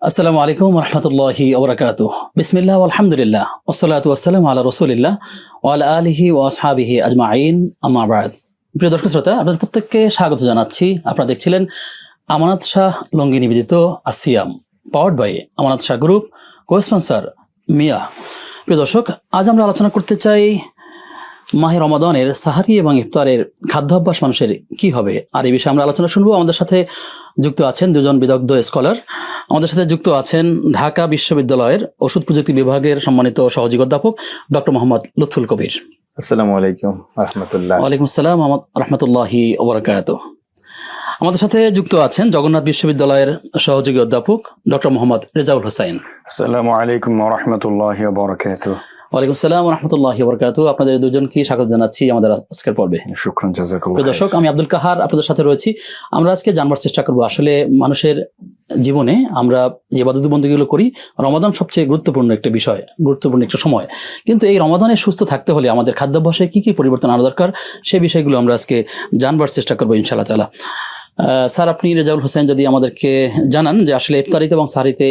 আসসালামু আলাইকুম রহমতুল্লাহি ওবরাকাত বিসমিল্লাহ আলহামদুলিল্লাহ ওসলাত ওয়াসালাম আল্লাহ রসুলিল্লাহ ওয়াল আলিহি ও আসহাবিহি আজমাইন। আমাবাদ প্রিয় দর্শক শ্রোতা, আপনাদের প্রত্যেককে স্বাগত জানাচ্ছি। আপনারা দেখছিলেন আমানত শাহ লঙ্গি নিবেদিত আসিয়াম powered by Amanat Shah group cosponsor মিয়া। প্রিয় দর্শক, আজ আমরা আলোচনা করতে চাই মাহে রমাদানের সাহারি এবং ইফতারের খাদ্যাভ্যাস মানুষের কি হবে? আর এই বিষয়ে আমরা আলোচনা শুনব। আমাদের সাথে যুক্ত আছেন দুজন বিদগ্ধ স্কলার। আমাদের সাথে যুক্ত আছেন ঢাকা বিশ্ববিদ্যালয়ের ওষুধ প্রযুক্তি বিভাগের সম্মানিত সহযোগী অধ্যাপক ডক্টর মোহাম্মদ লুৎফুল কবির। আসসালামু আলাইকুম রহমতুল্লাহ। ওয়ালাইকুম আসসালাম মোহাম্মদ রহমতুল্লাহি ওবরাকাত আমাদের সাথে যুক্ত আছেন জগন্নাথ বিশ্ববিদ্যালয়ের সহযোগী অধ্যাপক ডক্টর মোহাম্মদ রেজাউল হোসাইন। আসসালামু আলাইকুম রহমতুল্লাহ বরকাত ওয়ালাইকুম আসসালাম রহমতুল্লাহি ওবরাকাত আপনাদের দুজনকে স্বাগত জানাচ্ছি আমাদের আজকের পর্বে। দর্শক আমি আব্দুল কাহার আপনাদের সাথে রয়েছি। আমরা আজকে জানবার চেষ্টা করব আসলে মানুষের জীবনে আমরা যে বাদুদ বন্দীগুলো করি রমাদান সবচেয়ে গুরুত্বপূর্ণ একটা বিষয় গুরুত্বপূর্ণ একটা সময়। কিন্তু এই রমাদানে সুস্থ থাকতে হলে আমাদের খাদ্যাভ্যাসে কি কি পরিবর্তন আনা দরকার সেই বিষয়গুলো আমরা আজকে জানবার চেষ্টা করব ইনশাআল্লাহ তালা স্যার আপনি রেজাউল হোসেন যদি আমাদেরকে জানান যে আসলে ইফতারিতে এবং সারিতে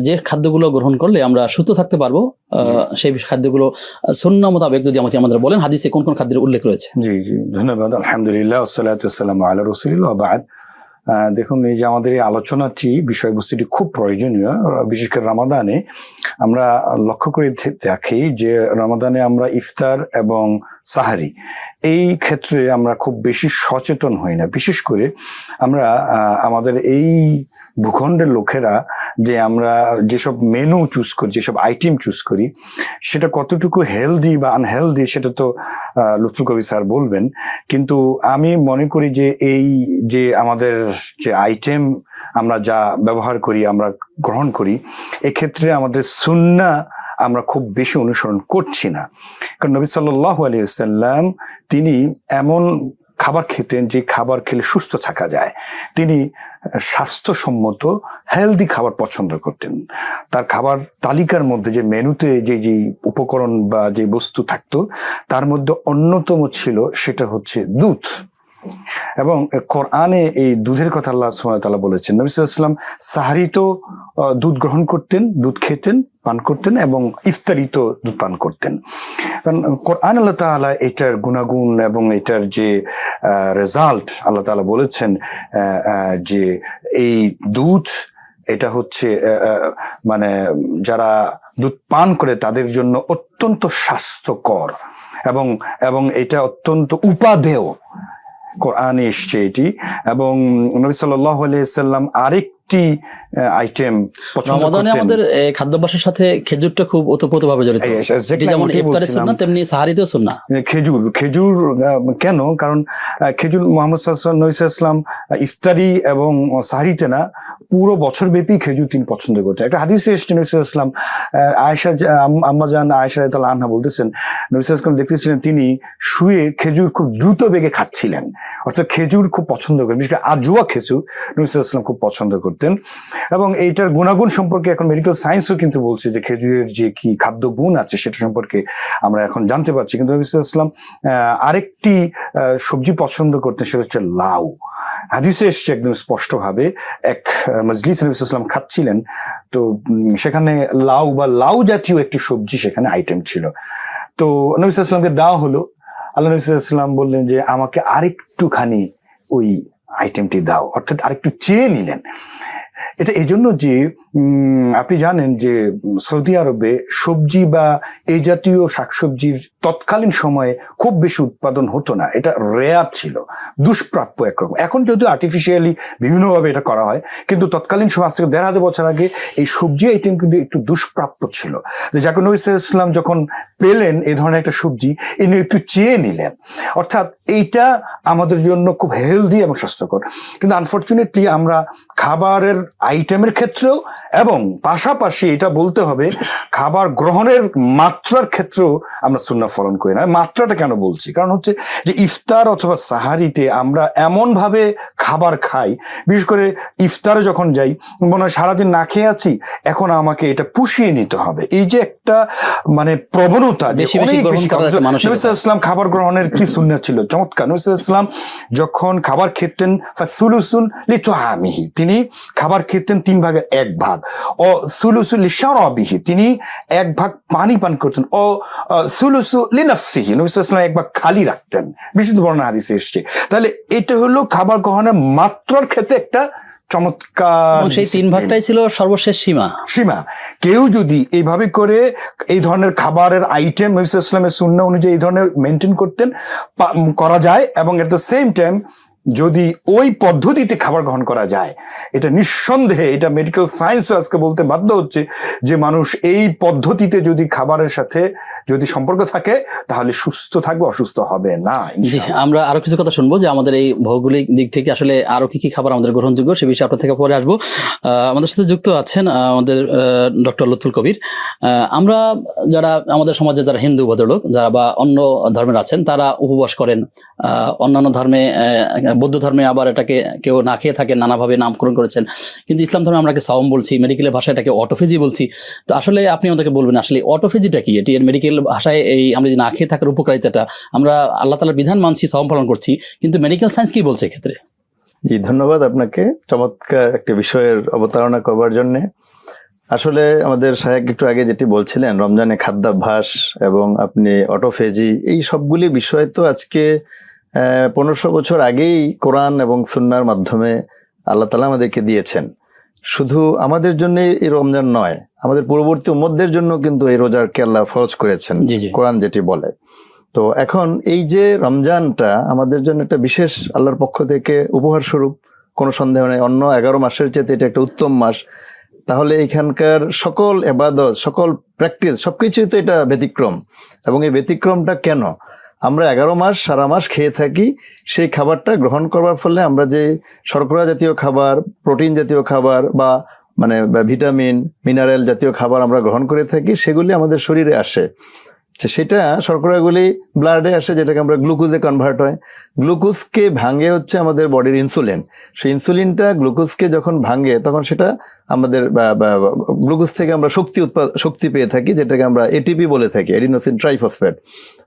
যে খাদ্যগুলো গ্রহণ করলে আমরা সুস্থ থাকতে পারব সেই খাদ্যগুলো শূন্য মোতাবেক যদি আমাকে আমাদের বলেন হাদিসে কোন কোন খাদ্যের উল্লেখ রয়েছে? জি জি ধন্যবাদ আলহামদুলিল্লাহ ওসালাতাম আল্লাহ আহ, দেখুন, এই যে আমাদের এই আলোচনাটি, বিষয়বস্তুটি খুব প্রয়োজনীয়, বিশেষ করে রামাদানে। আমরা লক্ষ্য করে দেখি যে রামাদানে আমরা ইফতার এবং সাহারি, এই ক্ষেত্রে আমরা খুব বেশি সচেতন হই না। বিশেষ করে আমরা আমাদের এই ভূখণ্ডের লোকেরা যে আমরা যেসব মেনু চুজ করি, যেসব আইটেম চুজ করি, সেটা কতটুকু হেলদি বা আনহেলদি সেটা তো লুৎফুল কবি স্যার বলবেন। কিন্তু আমি মনে করি যে এই যে আমাদের যে আইটেম আমরা যা ব্যবহার করি, আমরা গ্রহণ করি, এক্ষেত্রে আমাদের সুন্না আমরা খুব বেশি অনুসরণ করছি না। কারণ নবী সাল্লাহ আলিয়াল্লাম তিনি এমন খাবার খেতেন, যে খাবার খেলে সুস্থ থাকা যায়। তিনি স্বাস্থ্যসম্মত হেলদি খাবার পছন্দ করতেন। তার খাবার তালিকার মধ্যে যে মেনুতে যে যে উপকরণ বা যে বস্তু থাকতো, তার মধ্যে অন্যতম ছিল, সেটা হচ্ছে দুধ। এবং কোরআনে এই দুধের কথা আল্লাহ সুবহানাহু বলেছেন। নবী সাল্লাম সাহারিত দুধ গ্রহণ করতেন, দুধ খেতেন, পান করতেন এবং ইফতারিত দুধ পান করতেন। কারণ কোরআন আল্লাহ তাআলা এটার গুণাগুণ এবং এটার যে রেজাল্ট আল্লাহ তাআলা বলেছেন যে এই দুধ, এটা হচ্ছে মানে যারা দুধ পান করে তাদের জন্য অত্যন্ত স্বাস্থ্যকর এবং এবং এটা অত্যন্ত উপাদেয়। কোরআনে এসছে এটি। এবং নবী সাল্লাহ সাল্লাম আরেকটি আইটেম রমাদানে আমাদের খাদ্যাভ্যাসের সাথে খেজুরটা খুব ওতপ্রোতভাবে জড়িত। এটি যেমন ইফতারে। সুন্না তেমনি সাহারিতেও সুন্না খেজুর খেজুর কেন? কারণ খেজুর মোহাম্মদ নইসাল্লাম ইফতারি এবং সাহারিতে না পুরো বছর ব্যাপী খেজুর তিনি পছন্দ করতেন। একটা হাদিসে এসছে নইসাল্লাম আয়েশা আম্মা জান আয়েশা রাদিয়াল্লাহু আনহা বলতেছেন নইসাল্লাম দেখতেছিলেন তিনি শুয়ে খেজুর খুব দ্রুত বেগে খাচ্ছিলেন। অর্থাৎ খেজুর খুব পছন্দ করেন বিশেষ করে আজুয়া খেজুর নইসাল্লাম খুব পছন্দ করতেন। এবং এইটার গুণাগুণ সম্পর্কে এখন মেডিকেল সায়েন্সও কিন্তু বলছে যে খেজুরের যে কি খাদ্য গুণ আছে সেটা সম্পর্কে আমরা এখন জানতে পারছি। কিন্তু নবী সাল্লাম আরেকটি সবজি পছন্দ করতে সেটা হচ্ছে লাউ। হাদিসে এসছে একদম স্পষ্টভাবে, এক মজলিস নবী সাল্লাম খাচ্ছিলেন, তো সেখানে লাউ বা লাউ জাতীয় একটি সবজি সেখানে আইটেম ছিল। তো নবী সাল্লামকে দেওয়া হলো, আল্লাহ নবী সাল্লাম বললেন যে আমাকে আরেকটুখানি ওই আইটেমটি দাও, অর্থাৎ আরেকটু চেয়ে নিলেন। এটা এজন্য যে আপনি জানেন যে, সৌদি আরবে সবজি বা এই জাতীয় শাকসবজির তৎকালীন সময়ে খুব বেশি উৎপাদন হতো না। এটা রেয়ার ছিল। দুষ্প্রাপ্য একরকম। এখন যদিও আর্টিফিশিয়ালি বিভিন্নভাবে এটা করা হয়, কিন্তু তৎকালীন সময়, আজ থেকে দেড় হাজার বছর আগে এই সবজি আইটেম কিন্তু একটু দুষ্প্রাপ্য ছিল। যে জাকুর নবী ইসলাম যখন পেলেন এই ধরনের একটা সবজি ইনি একটু চেয়ে নিলেন। অর্থাৎ এইটা আমাদের জন্য খুব হেলদি এবং স্বাস্থ্যকর। কিন্তু আনফর্চুনেটলি আমরা খাবারের আইটেমের ক্ষেত্রেও এবং পাশাপাশি এটা বলতে হবে খাবার গ্রহণের মাত্রার ক্ষেত্রেও আমরা সুন্না ফলন করি না। মাত্রাটা কেন বলছি? কারণ হচ্ছে যে ইফতার অথবা সাহারিতে আমরা এমন ভাবে খাবার খাই বিশেষ করে ইফতারে যখন যাই মনে হয় সারাদিন না খেয়ে আছি এখন আমাকে এটা পুষিয়ে নিতে হবে। এই যে একটা মানে প্রবণতা ইসলাম খাবার গ্রহণের কি সুন্নাত ছিল? চমৎকার। নবী সাল্লাল্লাহু আলাইহি ইসলাম যখন খাবার খেতেন ফাসুলুসুন লিতুআমিহি তিনি খাবার খাবার খেতেন তিন ভাগের এক ভাগ। ও সুলুসু লিশারাবিহি তিনি এক ভাগ পানি পান করতেন। ও সুলুসু লিনাফসিহি নবী সাল্লাল্লাহু আলাইহি ওয়াসাল্লাম এক ভাগ খালি রাখতেন। বিশুদ্ধ বর্ণনা হাদিসে এসছে। তাহলে এটা হলো খাবার গ্রহণের মাত্রার ক্ষেত্রে একটা চমৎকার সেই তিন ভাগটাই ছিল সর্বশেষ সীমা। সীমা। কেউ যদি এইভাবে করে এই ধরনের খাবারের আইটেম নবী সাল্লাল্লাহু শূন্য অনুযায়ী এই ধরনের মেনটেন করতেন করা যায় এবং এট দ্য সেম টাইম যদি ওই পদ্ধতিতে খাবার গ্রহণ করা যায় এটা নিঃসন্দেহে এটা মেডিকেল সায়েন্স আজকে বলতে বাধ্য হচ্ছে যে মানুষ এই পদ্ধতিতে যদি খাবারের সাথে যদি সম্পর্ক থাকে তাহলে সুস্থ থাকবে অসুস্থ হবে না জি আমরা আরও কিছু কথা শুনব যে আমাদের এই ভৌগোলিক দিক থেকে আসলে আরও কি কি খাবার আমাদের গ্রহণযোগ্য সে বিষয়ে আপনার থেকে পরে আসব। আহ, আমাদের সাথে যুক্ত আছেন আমাদের ডক্টর লুৎফুল কবির। আহ, আমরা যারা আমাদের সমাজে যারা হিন্দু ভদ্রলোক যারা বা অন্য ধর্মের আছেন তারা উপবাস করেন। আহ, অন্যান্য ধর্মে বৌদ্ধ ধর্মে আবার এটাকে কেউ না খেয়ে থাকে, নানাভাবে নামকরণ করেছেন। কিন্তু ইসলাম ধর্মে আমরা সাওম বলছি মেডিকেলের ভাষায় এটাকে অটোফেজি বলছি। তো আসলে আপনি আমাদেরকে বলবেন, আসলে অটোফেজিটা কি? এটি মেডিকেল ভাষায় এই আমরা যে না খেয়ে থাকার উপকারিতাটা, আমরা আল্লাহ তালার বিধান মানছি, সাওম পালন করছি, কিন্তু মেডিকেল সায়েন্স কি বলছে এক্ষেত্রে? জি, ধন্যবাদ আপনাকে। চমৎকার একটা বিষয়ের অবতারণা করবার জন্যে। আসলে আমাদের সাহেব একটু আগে যেটি বলছিলেন, রমজানে খাদ্যাভ্যাস এবং আপনি অটোফেজি এই সবগুলি বিষয় তো আজকে পনেরোশো বছর আগেই কোরআন এবং সুন্নার মাধ্যমে আল্লাহ তালা আমাদেরকে দিয়েছেন। শুধু আমাদের জন্য এই রমজান নয় আমাদের পূর্ববর্তী উম্মতদের জন্য কিন্তু এই রোজাকে আল্লাহ ফরজ করেছেন কোরআন যেটি বলে। তো এখন এই যে রমজানটা আমাদের জন্য একটা বিশেষ আল্লাহর পক্ষ থেকে উপহার স্বরূপ কোনো সন্দেহ নেই অন্য এগারো মাসের চেয়ে এটা একটা উত্তম মাস। তাহলে এখানকার সকল এবাদত সকল প্র্যাকটিস সবকিছুই তো এটা ব্যতিক্রম। এবং এই ব্যতিক্রমটা কেন? আমরা এগারো মাস, সারা মাস খেয়ে থাকি, সেই খাবারটা গ্রহণ করবার ফলে আমরা যে শর্করা জাতীয় খাবার, প্রোটিন জাতীয় খাবার বা মানে ভিটামিন, মিনারেল জাতীয় খাবার আমরা গ্রহণ করে থাকি, সেগুলি আমাদের শরীরে আসে। সেটা শর্করাগুলি ব্লাডে আসে, যেটাকে আমরা গ্লুকোজে কনভার্ট হয়। গ্লুকোজকে ভাঙে হচ্ছে আমাদের বডির ইনসুলিন সেই ইনসুলিনটা গ্লুকোজকে যখন ভাঙে, তখন সেটা আমাদের গ্লুকোজ থেকে আমরা শক্তি উৎপাদ শক্তি পেয়ে থাকি, যেটাকে আমরা এটিপি বলে থাকি এডিনোসিন ট্রাইফসফেট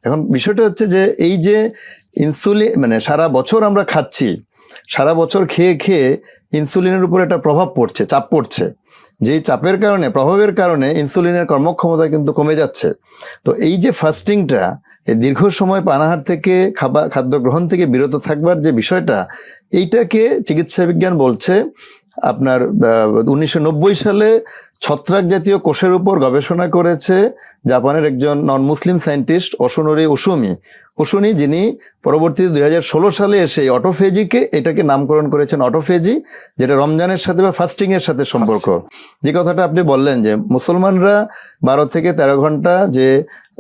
এখন বিষয়টা হচ্ছে যে, এই যে ইনসুলিন মানে সারা বছর আমরা খাচ্ছি, সারা বছর খেয়ে খেয়ে ইনসুলিনের উপর একটা প্রভাব পড়ছে, চাপ পড়ছে। যেই চাপের কারণে, প্রভাবের কারণে ইনসুলিনের কর্মক্ষমতা কিন্তু কমে যাচ্ছে। তো এই যে ফাস্টিংটা, এই দীর্ঘ সময় পানাহার থেকে খাবার খাদ্য গ্রহণ থেকে বিরত থাকবার যে বিষয়টা, এইটাকে চিকিৎসা বিজ্ঞান বলছে আপনার উনিশশো নব্বই সালে ছত্রাক জাতীয় কোষের উপর গবেষণা করেছে জাপানের একজন নন মুসলিম সায়েন্টিস্ট অসুনরি ওসুমি ওসুনি যিনি পরবর্তীতে দুই হাজার ষোলো সালে এসে এই অটোফেজিকে এটাকে নামকরণ করেছেন অটোফেজি যেটা রমজানের সাথে বা ফাস্টিং এর সাথে সম্পর্ক। যে কথাটা আপনি বললেন যে মুসলমানরা বারো থেকে তেরো ঘণ্টা যে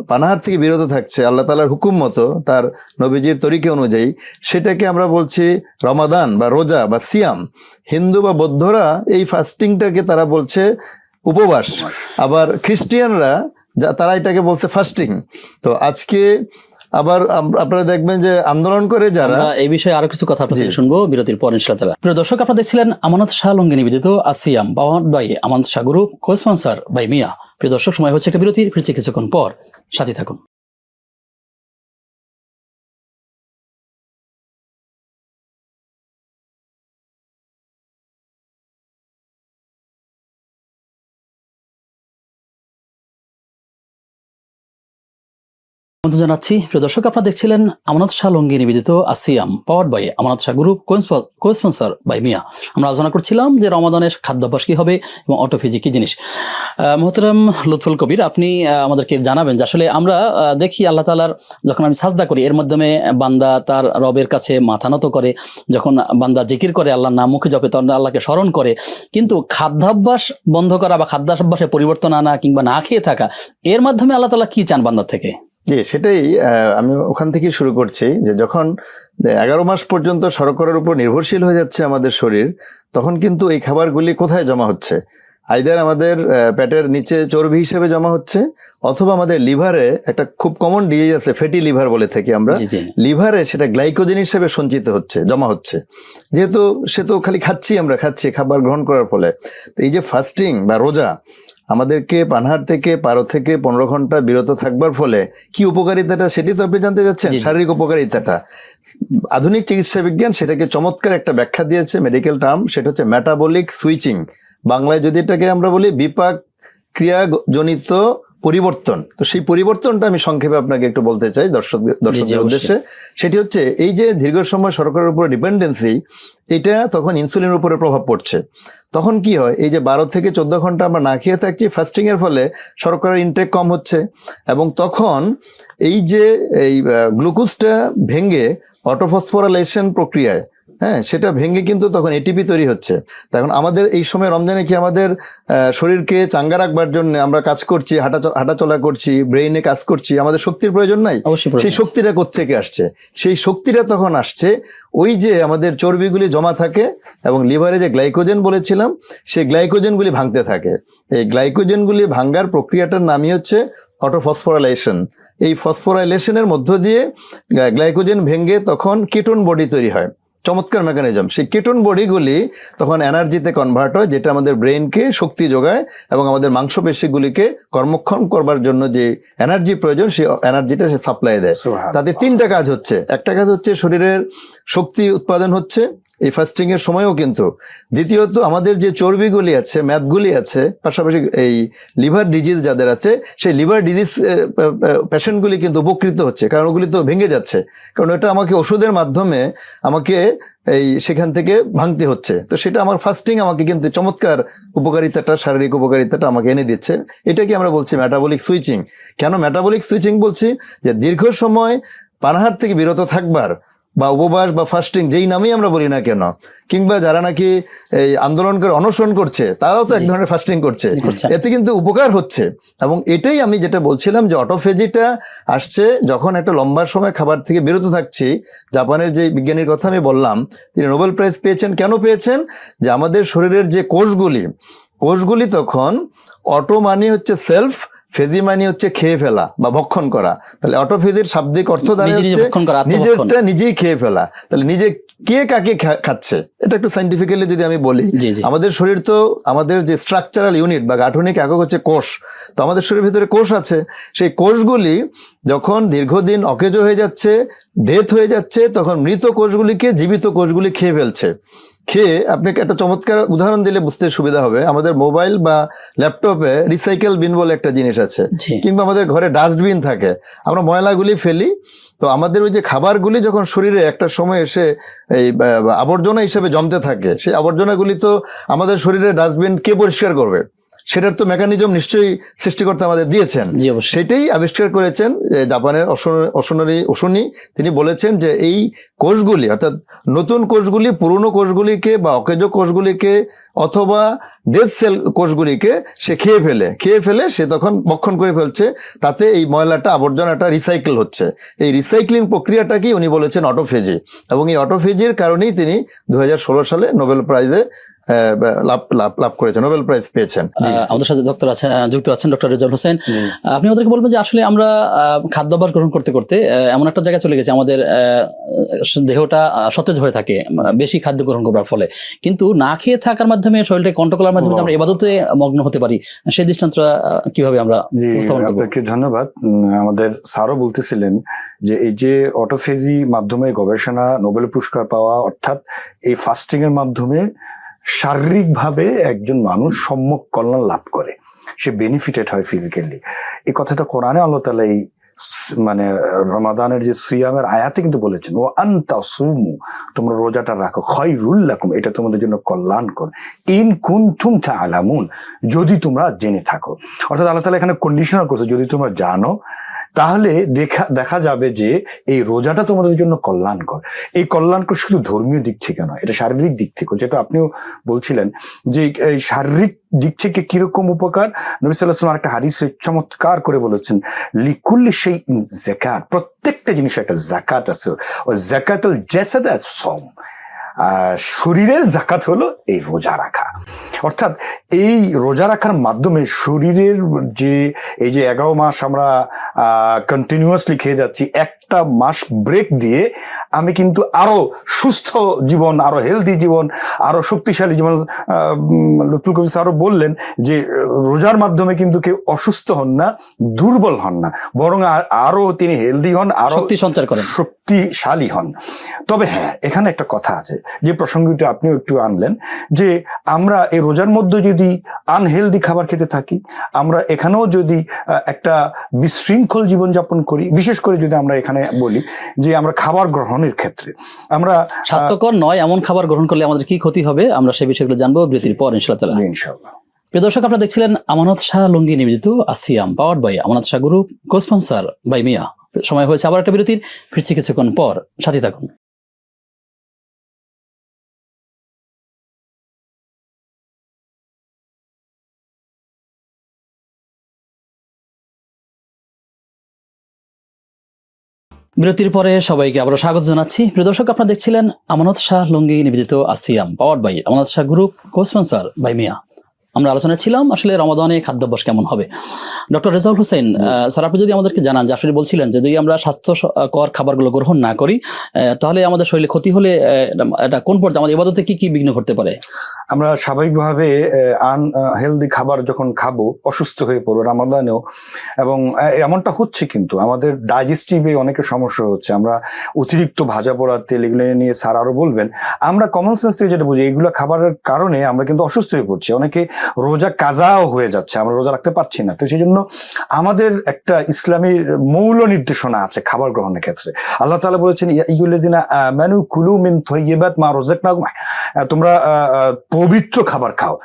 পানাহার থেকে বিরত থাকছে আল্লাহ তালার হুকুম মতো তার নবীজির তরিকে অনুযায়ী সেটাকে আমরা বলছি রমাদান বা রোজা বা সিয়াম। হিন্দু বা বৌদ্ধরা এই ফাস্টিংটাকে তারা বলছে উপবাস। আবার খ্রিস্টিয়ানরা যা তারা এটাকে বলছে ফাস্টিং তো আজকে আবার আপনারা দেখবেন যে আন্দোলন করে যারা এই বিষয়ে আরও কিছু কথা আপনাদের শুনব বিরতির পর ইনশাআল্লাহ। প্রিয় দর্শক আপনারা দেখছিলেন আমানত শাহ লঙ্গি নিবেদিত আসিয়াম power by Amanat Shah group cosponsor by মিয়া। প্রিয় দর্শক সময় হচ্ছে একটা বিরতির ফিরছে কিছুক্ষণ পর। সাথে থাকুন। বন্ধু জানাচ্ছি। প্রিয় দর্শক, আপনারা দেখছিলেন আমানত শাহ লঙ্গি নিবেদিত আসিয়াম power by Amanat Shah group cosponsor by মিয়া। আমরা আলোচনা করছিলাম যে রমাদানের খাদ্যাভ্যাস কী হবে এবং অটোফিজি কি জিনিস। মোহতারাম লুৎফুল কবির, আপনি আমাদেরকে জানাবেন যে আসলে আমরা দেখি আল্লাহ তালার যখন আমি সাজদা করি, এর মাধ্যমে বান্দা তার রবের কাছে মাথা নত করে, যখন বান্দা জিকির করে, আল্লাহর নাম মুখে জপে, তখন আল্লাহকে স্মরণ করে। কিন্তু খাদ্যাভ্যাস বন্ধ করা বা খাদ্যাভ্যাসে পরিবর্তন আনা কিংবা না খেয়ে থাকা, এর মাধ্যমে আল্লাহ তালা কি চান বান্দার থেকে? জি সেটাই আমি ওখান থেকেই শুরু করছি যে যখন এগারো মাস পর্যন্ত শর্করার উপর নির্ভরশীল হয়ে যাচ্ছে আমাদের শরীর তখন কিন্তু এই খাবারগুলি কোথায় জমা হচ্ছে? আইদার আমাদের পেটের নিচে চর্বি হিসেবে জমা হচ্ছে অথবা আমাদের লিভারে একটা খুব কমন ডিজিজ আছে ফ্যাটি লিভার বলে থাকি আমরা লিভারে সেটা গ্লাইকোজেন হিসেবে সঞ্চিত হচ্ছে জমা হচ্ছে। যেহেতু সে তো খালি খাচ্ছি আমরা খাচ্ছি খাবার গ্রহণ করার ফলে। তো এই যে ফাস্টিং বা রোজা আমাদেরকে পানহার থেকে পারো থেকে পনেরো ঘণ্টা বিরত থাকবার ফলে কি উপকারিতাটা সেটি তো আপনি জানতে জি। শারীরিক উপকারিতাটা আধুনিক চিকিৎসা বিজ্ঞান সেটাকে চমৎকার একটা ব্যাখ্যা দিয়েছে মেডিকেল টার্ম সেটা হচ্ছে ম্যাটাবলিক সুইচিং বাংলায় যদি এটাকে আমরা বলি বিপাক ক্রিয়াজনিত পরিবর্তন। তো সেই পরিবর্তনটা আমি সংক্ষেপে আপনাকে একটু বলতে চাই দর্শক দর্শকদের। উদ্দেশ্যে। সেটি হচ্ছে এই যে দীর্ঘ সময় সরকারের উপর ডিপেন্ডেন্সি এটা তখন ইনসুলিনের উপরে প্রভাব পড়ছে। তখন কি হয় এই যে বারো থেকে চোদ্দ ঘণ্টা আমরা না খেয়ে থাকছি ফাস্টিং এর ফলে শর্করার ইনটেক কম হচ্ছে এবং তখন এই যে এই গ্লুকোজটা ভেঙে অটোফসফোরালেশন প্রক্রিয়ায় হ্যাঁ সেটা ভেঙে কিন্তু তখন এটিপি তৈরি হচ্ছে। তখন আমাদের এই সময় রমজানে কি আমাদের শরীরকে চাঙ্গা রাখবার জন্য আমরা কাজ করছি হাঁটা হাঁটাচলা করছি ব্রেইনে কাজ করছি আমাদের শক্তির প্রয়োজন নাই? সেই। শক্তিটা কোত্থেকে আসছে? সেই শক্তিটা তখন আসছে ওই যে আমাদের চর্বিগুলি জমা থাকে এবং লিভারে যে গ্লাইকোজেন বলেছিলাম সেই গ্লাইকোজেনগুলি ভাঙতে থাকে। এই গ্লাইকোজেনগুলি ভাঙ্গার প্রক্রিয়াটার নামই হচ্ছে অটোফসফোরাইলেশন। এই ফসফোরাইলেশনের মধ্য দিয়ে গ্লাইকোজেন ভেঙ্গে তখন কিটোন বডি তৈরি হয়। চমৎকার মেকানিজম সেই কেটন বডিগুলি তখন এনার্জিতে কনভার্ট হয় যেটা আমাদের ব্রেনকে শক্তি যোগায় এবং আমাদের মাংসপেশিগুলিকে কর্মক্ষম করবার জন্য যে এনার্জি প্রয়োজন সেই এনার্জিটা সে সাপ্লাই দেয়। তাতে তিনটা কাজ হচ্ছে। একটা কাজ হচ্ছে শরীরের শক্তি উৎপাদন হচ্ছে এই ফাস্টিং এর সময়ও কিন্তু। দ্বিতীয়ত, আমাদের যে চর্বিগুলি আছে ম্যাথগুলি আছে, পাশাপাশি এই লিভার ডিজিজ যাদের আছে, সেই লিভার ডিজিজ পেশেন্টগুলি কিন্তু উপকৃত হচ্ছে, কারণ ওগুলি তো ভেঙে যাচ্ছে। কারণ এটা আমাকে ওষুধের মাধ্যমে আমাকে এই সেখান থেকে ভাঙতে হচ্ছে। তো সেটা আমার ফাস্টিং আমাকে কিন্তু চমৎকার উপকারিতাটা, শারীরিক উপকারিতাটা আমাকে এনে দিচ্ছে। এটাকে আমরা বলছি মেটাবলিক সুইচিং কেন মেটাবলিক সুইচিং বলছি? যে দীর্ঘ সময় পানাহার থেকে বিরত থাকবার বা উপবাস বা ফাস্টিং যেই নামেই আমরা বলি না কেন কিংবা যারা নাকি এই আন্দোলন করে অনশন করছে তারাও তো এক ধরনের ফাস্টিং করছে। এতে কিন্তু উপকার হচ্ছে। এবং এটাই আমি যেটা বলছিলাম যে অটোফেজিটা আসছে যখন একটা লম্বা সময় খাবার থেকে বিরত থাকছি। জাপানের যে বিজ্ঞানীর কথা আমি বললাম তিনি নোবেল প্রাইজ পেয়েছেন। কেন পেয়েছেন? যে আমাদের শরীরের যে কোষগুলি কোষগুলি তখন অটো মানে হচ্ছে সেলফ ফেজি মানে হচ্ছে খেয়ে ফেলা বা ভক্ষণ করা। তাহলে অটোফেজির শাব্দিক অর্থ দাঁড়িয়ে হচ্ছে। নিজেরটা নিজেই খেয়ে ফেলা। তাহলে নিজে কে কাকে খাচ্ছে? এটা একটু সাইন্টিফিক্যালি যদি আমি বলি আমাদের শরীর তো আমাদের যে স্ট্রাকচারাল ইউনিট বা গাঠনিক একক হচ্ছে কোষ তো আমাদের শরীরের ভিতরে কোষ আছে। সেই কোষগুলি যখন দীর্ঘদিন অকেজ হয়ে যাচ্ছে ডেথ হয়ে যাচ্ছে তখন মৃত কোষগুলিকে জীবিত কোষগুলি খেয়ে ফেলছে। খেয়ে আপনাকে একটা চমৎকার উদাহরণ দিলে বুঝতে সুবিধা হবে। আমাদের মোবাইল বা ল্যাপটপে রিসাইকেল বিন বলে একটা জিনিস আছে। কিংবা আমাদের ঘরে ডাস্টবিন থাকে। আমরা ময়লাগুলি ফেলি। তো আমাদের ওই যে খাবারগুলি যখন শরীরে একটা সময় এসে এই আবর্জনা হিসেবে জমতে থাকে সেই আবর্জনাগুলি তো আমাদের শরীরে ডাস্টবিন কে পরিষ্কার করবে? সেটার তো মেকানিজম নিশ্চয়ই সৃষ্টিকর্তা আমাদের দিয়েছেন। সেটাই আবিষ্কার করেছেন যে জাপানের অশনারি অশনি তিনি বলেছেন যে এই কোষগুলি অর্থাৎ নতুন কোষগুলি পুরনো কোষগুলিকে বা অকেজ কোষগুলিকে অথবা ডেথ সেল কোষগুলিকে সে খেয়ে ফেলে। খেয়ে ফেলে সে তখন বক্ষণ করে ফেলছে। তাতে এই ময়লাটা আবর্জনাটা রিসাইকেল হচ্ছে। এই রিসাইক্লিং প্রক্রিয়াটাকেই উনি বলেছেন অটোফেজি এবং এই অটোফেজির কারণেই তিনি দু হাজার ষোলো সালে নোবেল প্রাইজে লাভ লাভ লাভ করেছেন নোবেল প্রাইজ পেয়েছেন। আমাদের সাথে ডক্টর আছেন যুক্ত আছেন ডক্টর রেজাল হোসেন। আপনি আমাদেরকে বলবেন যে আসলে আমরা খাদ্যাভ্যাস গ্রহণ করতে করতে এমন একটা জায়গায় চলে গেছে আমাদের দেহটা সতেজ হয়ে থাকে বেশি খাদ্য গ্রহণ করার ফলে। কিন্তু না খেয়ে থাকার মাধ্যমে শরীরটাকে কন্ট্রোল করার মাধ্যমে আমরা এবাদতে মগ্ন হতে পারি সেই দৃষ্টান্তটা কীভাবে আমরা উপস্থাপন করব? আপনাকে ধন্যবাদ। আমাদের স্যারও বলতেছিলেন যে এই যে অটোফেজি মাধ্যমে গবেষণা নোবেল পুরস্কার পাওয়া অর্থাৎ এই ফাস্টিং এর মাধ্যমে শারীরিকভাবে একজন মানুষ সম্যক কল্যাণ লাভ করে। সে বেনিফিটেড হয় ফিজিক্যালি এই কথাটা কোরআনে আল্লাহ তালা এই মানে রমাদানের যে সিয়ামের আয়াতে কিন্তু বলেছেন ও আন্তা সুমু তোমরা রোজাটা রাখো। খয়রুল্লাকুম এটা তোমাদের জন্য কল্যাণকর। ইন কুনতুম আলামুন যদি তোমরা জেনে থাকো। অর্থাৎ আল্লাহ তালা এখানে কন্ডিশনাল করছে, যদি তোমরা জানো তাহলে দেখা দেখা যাবে যে এই রোজাটা তোমাদের জন্য কল্যাণকর। এই কল্যাণকর শুধু ধর্মীয় দিক থেকে নয়, এটা শারীরিক দিক থেকে যেটা আপনিও বলছিলেন যে এই শারীরিক দিক থেকে কীরকম উপকার? নবী সাল্লাহ একটা হাদিস চমৎকার করে বলেছেন, লিকুল্লি সেই জাকাত প্রত্যেকটা জিনিসের একটা জাকাত আছে। ও জাকাতুল জাসাদ সম শরীরের জাকাত হলো এই রোজা রাখা। অর্থাৎ এই রোজা রাখার মাধ্যমে শরীরের যে এই যে এগারো মাস আমরা কন্টিনিউয়াসলি খেয়ে যাচ্ছি একটা মাস ব্রেক দিয়ে আমি কিন্তু আরও সুস্থ জীবন আরও হেলদি জীবন আরও শক্তিশালী জীবন লুৎফুল কবির স্যারও বললেন যে রোজার মাধ্যমে কিন্তু কেউ অসুস্থ হন না দুর্বল হন না বরং আর- আরও তিনি হেলদি হন আরও শক্তি সঞ্চার করেন। শক্তিশালী হন। তবে হ্যাঁ এখানে একটা কথা আছে যে প্রসঙ্গটি আপনিও একটু আনলেন যে আমরা এই রোজার মধ্যে যদি আনহেলদি খাবার খেতে থাকি আমরা এখানেও যদি একটা বিশৃঙ্খল জীবনযাপন করি বিশেষ করে যদি আমরা এখানে বলি যে আমরা খাবার গ্রহণের ক্ষেত্রে আমরা স্বাস্থ্যকর নয় এমন খাবার গ্রহণ করলে আমাদের কি ক্ষতি হবে? আমরা সেই বিষয়গুলো জানব বিরতির পর ইনশাল্লাহ ইনশাআল্লাহ। প্রিয় দর্শক আপনারা দেখছিলেন আমানত শাহ লুঙ্গি নিবেদিত আসিয়াম powered by Amanat Shah group cosponsor by মিয়া। সময় হয়েছে আবার একটা বিরতির ফিরছি কিছুক্ষণ পর সাথে থাকুন। বিরতির পরে সবাইকে আবারও স্বাগত জানাচ্ছি। প্রিয় দর্শক, আপনারা দেখছিলেন আমানত শাহ লুঙ্গি নিবেদিত আসিয়াম power by Amanat Shah group cosponsor by মিয়া। আমরা আলোচনায় ছিলাম আসলে রমাদানে খাদ্যাভ্যাস কেমন হবে। ডক্টর রেজাউল হোসেন স্যার আপনি যদি আমাদেরকে জানান যে আসলে বলছিলেন যে যদি আমরা স্বাস্থ্যকর খাবারগুলো গ্রহণ না করি তাহলে আমাদের শরীরে ক্ষতি হলে এটা- কোন পর্যায়ে আমাদের ইবাদতে কি কি বিঘ্ন ঘটতে পারে? আমরা স্বাভাবিকভাবে আন হেলদি খাবার যখন খাব অসুস্থ হয়ে পড়ব রামাদানেও এবং এমনটা হচ্ছে কিন্তু আমাদের ডাইজেস্টিভে অনেকের সমস্যা হচ্ছে। আমরা অতিরিক্ত ভাজা পোড়া তেল এগুলো নিয়ে স্যার আরও বলবেন। আমরা কমন সেন্স থেকে যেটা বুঝি এগুলো খাবারের কারণে আমরা কিন্তু অসুস্থ হয়ে পড়ছি। অনেকে রোজা কাজাও হয়ে যাচ্ছে আমরা রোজা রাখতে পারছি না। তো সেই জন্য আমাদের একটা ইসলামী মৌল নির্দেশনা আছে খাবার গ্রহণের ক্ষেত্রে। আল্লাহ তাআলা বলেছেন ইউলেজিনা মানু কুলু মিন থইয়েবাত মা রোজাকনা তোমরা আহ, আহ, পবিত্র খাবার খাও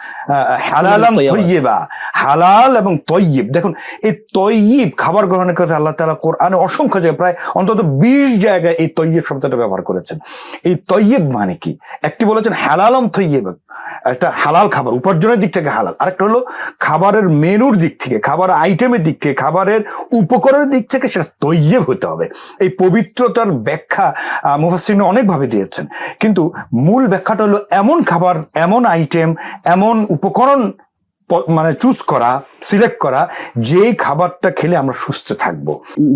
হালালাম তৈয়বা। হালাল এবং তৈয়ব দেখুন এই তৈয়ব খাবার গ্রহণের কথা আল্লাহ তাআলা কোরআনে অসংখ্য জায়গায় প্রায় অন্তত বিশ জায়গায় এই তৈয়ব শব্দটা ব্যবহার করেছেন। এই তৈয়ব মানে কি? একটি বলেছেন হালালম তৈয়ব একটা হালাল খাবার, উপার্জনের দিক থেকে হালাল। আরেকটা হলো খাবারের মেনুর দিক থেকে, খাবার আইটেমের দিক থেকে, খাবারের উপকরণের দিক থেকে সেটা তৈয়ব হতে হবে। এই পবিত্রতার ব্যাখ্যা মুফাসিন অনেকভাবে দিয়েছেন। কিন্তু মূল ব্যাখ্যাটা হলো এমন খাবার, এমন আইটেম এমন উপকরণ মানে চুজ করা সিলেক্ট করা যেই খাবারটা খেলে আমরা সুস্থ থাকব।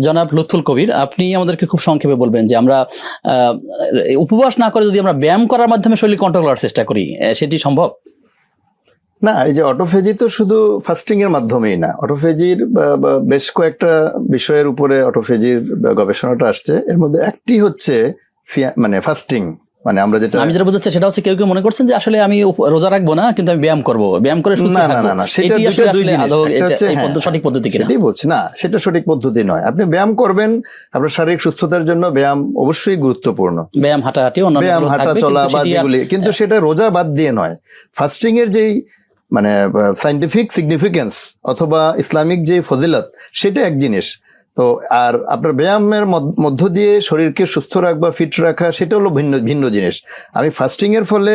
জনাব লুৎফুল কবির আপনি আমাদেরকে খুব সংক্ষেপে বলবেন যে আমরা উপবাস না করে যদি আমরা ব্যায়াম করার মাধ্যমে শরীর কন্ট্রোল করার চেষ্টা করি সেটি সম্ভব? না এই যে অটোফেজি তো শুধু ফাস্টিং এর মাধ্যমেই না অটোফেজির বেশ কয়েকটা বিষয়ের উপরে অটোফেজির গবেষণাটা আসছে। এর মধ্যে একটি হচ্ছে মানে ফাস্টিং মানে আমরা যেটা আমি যেটা বলতে সেটা হচ্ছে কেউ কেউ মনে করছেন যে আসলে আমি রোজা রাখব না কিন্তু আমি ব্যায়াম করব। ব্যায়াম করে সুস্থ থাকব। না না সেটা দুইটা দুই জিনিস। এটা- হ্যাঁ, সঠিক পদ্ধতি কিনা? সেটাই বলছি না সেটা সঠিক পদ্ধতি নয়। আপনি ব্যায়াম করবেন আপনার শারীরিক সুস্থতার জন্য ব্যায়াম অবশ্যই গুরুত্বপূর্ণ। ব্যায়াম হাঁটাহাঁটি অন্যান্য ব্যায়াম হাঁটা চলা বা যেগুলি কিন্তু সেটা রোজা বাদ দিয়ে নয়। ফাস্টিং এর যেই মানে সাইন্টিফিক সিগনিফিকেন্স অথবা ইসলামিক যে ফজিলত সেটা এক জিনিস। তো আর আপনার ব্যায়ামের মধ্য- দিয়ে শরীরকে সুস্থ রাখবা ফিট রাখা সেটা হলো ভিন্ন ভিন্ন জিনিস। আমি ফাস্টিং এর ফলে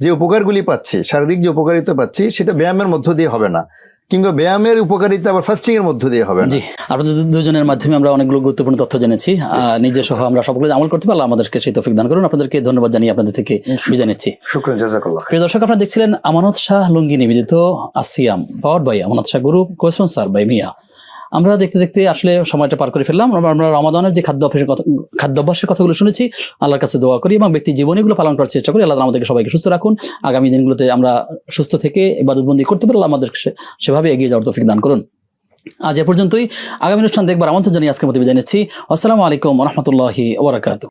যে উপকারগুলি পাচ্ছি শারীরিক যে উপকারিতা পাচ্ছি সেটা ব্যায়ামের মধ্য দিয়ে হবে না। কিংবা ব্যায়ামের উপকারিতা আবার ফাস্টিং এর মধ্য দিয়ে হবে জি আপনাদের দুজনের মাধ্যমে আমরা অনেকগুলো গুরুত্বপূর্ণ তথ্য জেনেছি। নিজে সহ আমরা সকলে আমল করতে পারলাম আমাদেরকে সেই তফিক দান করুন। আপনাদেরকে ধন্যবাদ জানিয়ে আপনাদের থেকে বিদায় নিচ্ছি। জাজাকাল্লাহ প্রিয় দর্শক আপনারা দেখছিলেন আমানত শাহ লুঙ্গি নিবেদিত আসিয়াম power by Amanat Shah group cosponsor by মিয়া। আমরা দেখতে দেখতে আসলে সময়টা পার করে ফেললাম। আমরা রমাদানের যে খাদ্য অভ্যাসের কথা খাদ্যাভ্যাসের কথাগুলো শুনেছি, আল্লাহর কাছে দোয়া করি এবং ব্যক্তি জীবনীগুলো পালন করার চেষ্টা করি। আল্লাহ আমাদেরকে সবাইকে সুস্থ রাখুন। আগামী দিনগুলোতে আমরা সুস্থ থেকে বাদতবন্দি করতে পারলে আমাদের সেভাবে এগিয়ে যাওয়ার তফিক দান করুন। আজ এ পর্যন্তই। আগামী অনুষ্ঠান দেখবার আমন্ত্রণ জানিয়ে আজকের মতো বিদায় আসসালামু আলাইকুম রহমতুল্লাহি ওবরাকাতু